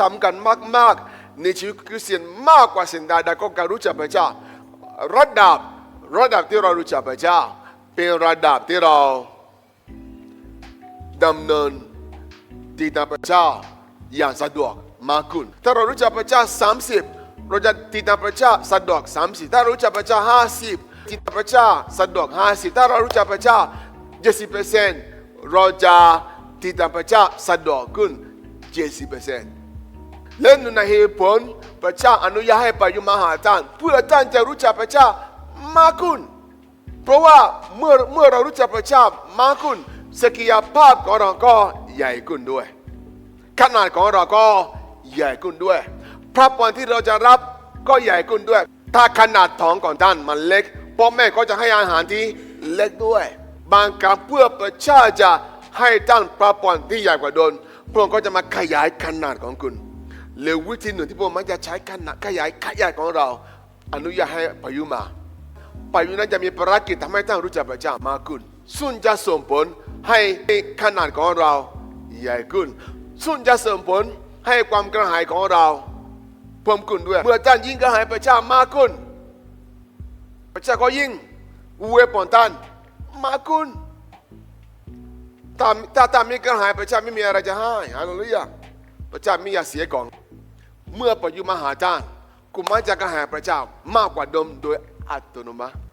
สำคัญมากๆ ในชีวิตคริสเตียนมากกว่าสิ่งใดๆก็การรู้จักพระเจ้า ระดับระดับที่เรารู้จักพระเจ้า เป็นระดับที่เราดำเนินติดตามพระเจ้าอย่างสะดวกมากขึ้นถ้าเรารู้จักพระเจ้า 30 เราจะติดตามพระเจ้าสะดวก 30 ถ้ารารู้จักพระเจ้า 50 ติดตามพระเจ้าสะดวก 50 ถ้าเรารู้จักพระเจ้า 70%เราจะติดตามพระเจ้าสะดวกขึ้น 70% เล่นในเหตุผลพระเจ้าอนุญาตให้ไปอยู่มหาท่านเพื่อท่านจะรู้จักพระเจ้ามากขึ้น เพราะว่าเมื่อเมื่อเรารู้จักพระเจ้ามากขึ้นศักยภาพของเราก็ใหญ่ขึ้นด้วย ขนาดของเราก็ใหญ่ขึ้นด้วย พระพรที่เราจะรับก็ใหญ่ขึ้นด้วย ถ้าขนาดท้องของท่านมันเล็กพ่อแม่ก็จะให้อาหารที่เล็กด้วย บางครั้งเพื่อประชาจะให้ท่านพระพรที่ใหญ่กว่าเดิมพระองค์ก็จะมาขยายขนาดของคุณ หรือวิธีหนึ่งที่พระองค์มักจะใช้ขนาดขยายขยายของเรา อนุญาตให้พายุมาไปอยู่นั้นจะมีภารกิจทำให้ท่านรู้จักพระเจ้ามากขึ้นซึ่งจะส่งผลให้ขนาดของเราใหญ่ขึ้นซึ่งจะส่งผลให้ความกระหายของเราเพิ่มขึ้นด้วย เมื่อท่านยิ่งกระหายพระเจ้ามากขึ้น พระเจ้าก็ยิ่งอวยพรท่านมากขึ้นถ้าถ้าท่านมีกระหายพระเจ้าไม่มีอะไรจะให้ฮาเลลูยาพระเจ้าไม่อยากเสียก่อน เมื่อประยุมาหาท่านคุณมักจะกระหายพระเจ้ามากกว่าเดิมโดยอัตโนมัติ